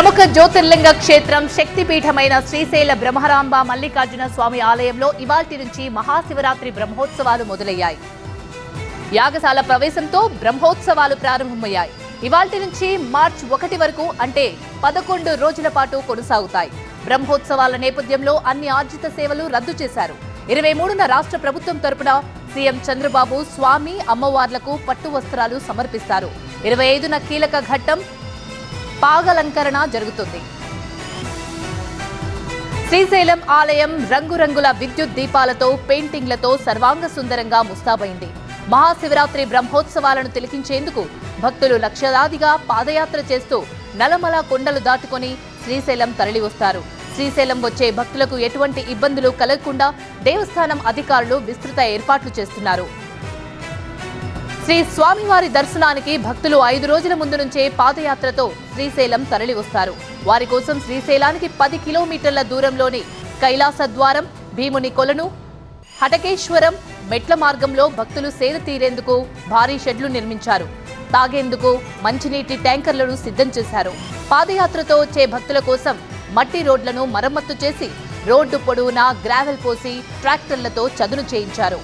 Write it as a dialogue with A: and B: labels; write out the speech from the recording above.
A: ప్రముఖ జ్యోతిర్లింగ క్షేత్రం శక్తిపీఠమైన శ్రీశైల బ్రహ్మరాంబ మల్లికార్జున స్వామి ఆలయంలో ఇవాల్టి నుంచి మహాశివరాత్రి బ్రహ్మోత్సవాలు మొదలయ్యాయి. యాగశాల ప్రవేశంతో బ్రహ్మోత్సవాలు ప్రారంభమయ్యాయి. ఇవాల్టి నుంచి మార్చ్ ఒకటి వరకు అంటే పదకొండు రోజుల పాటు కొనసాగుతాయి. బ్రహ్మోత్సవాల నేపథ్యంలో అన్ని ఆర్జిత సేవలు రద్దు చేశారు. ఇరవై మూడున రాష్ట్ర ప్రభుత్వం తరపున సీఎం చంద్రబాబు స్వామి అమ్మవార్లకు పట్టు వస్త్రాలు సమర్పిస్తారు. ఇరవై ఐదున కీలక ఘట్టం పాగలంకరణ జరుగుతుంది. శ్రీశైలం ఆలయం రంగురంగుల విద్యుత్ దీపాలతో పెయింటింగ్లతో సర్వాంగ సుందరంగా ముస్తాబైంది. మహాశివరాత్రి బ్రహ్మోత్సవాలను తిలకించేందుకు భక్తులు లక్షలాదిగా పాదయాత్ర చేస్తూ నలమల కొండలు దాటుకొని శ్రీశైలం తరలివస్తారు. శ్రీశైలం వచ్చే భక్తులకు ఎటువంటి ఇబ్బందులు కలగకుండా దేవస్థానం అధికారులు విస్తృత ఏర్పాట్లు చేస్తున్నారు. శ్రీ స్వామివారి దర్శనానికి భక్తులు ఐదు రోజుల ముందు నుంచే పాదయాత్రతో శ్రీశైలం తరలి వస్తారు వారి కోసం శ్రీశైలానికి పది కిలోమీటర్ల దూరంలోని కైలాస ద్వారం భీముని కొలను హటకేశ్వరం మెట్ల మార్గంలో భక్తులు సేద తీరేందుకు భారీ షెడ్లు నిర్మించారు. తాగేందుకు మంచినీటి ట్యాంకర్లను సిద్ధం చేశారు. పాదయాత్రతో వచ్చే భక్తుల కోసం మట్టి రోడ్లను మరమ్మత్తు చేసి రోడ్డు పొడవునా గ్రావెల్ పోసి ట్రాక్టర్లతో చదును చేయించారు.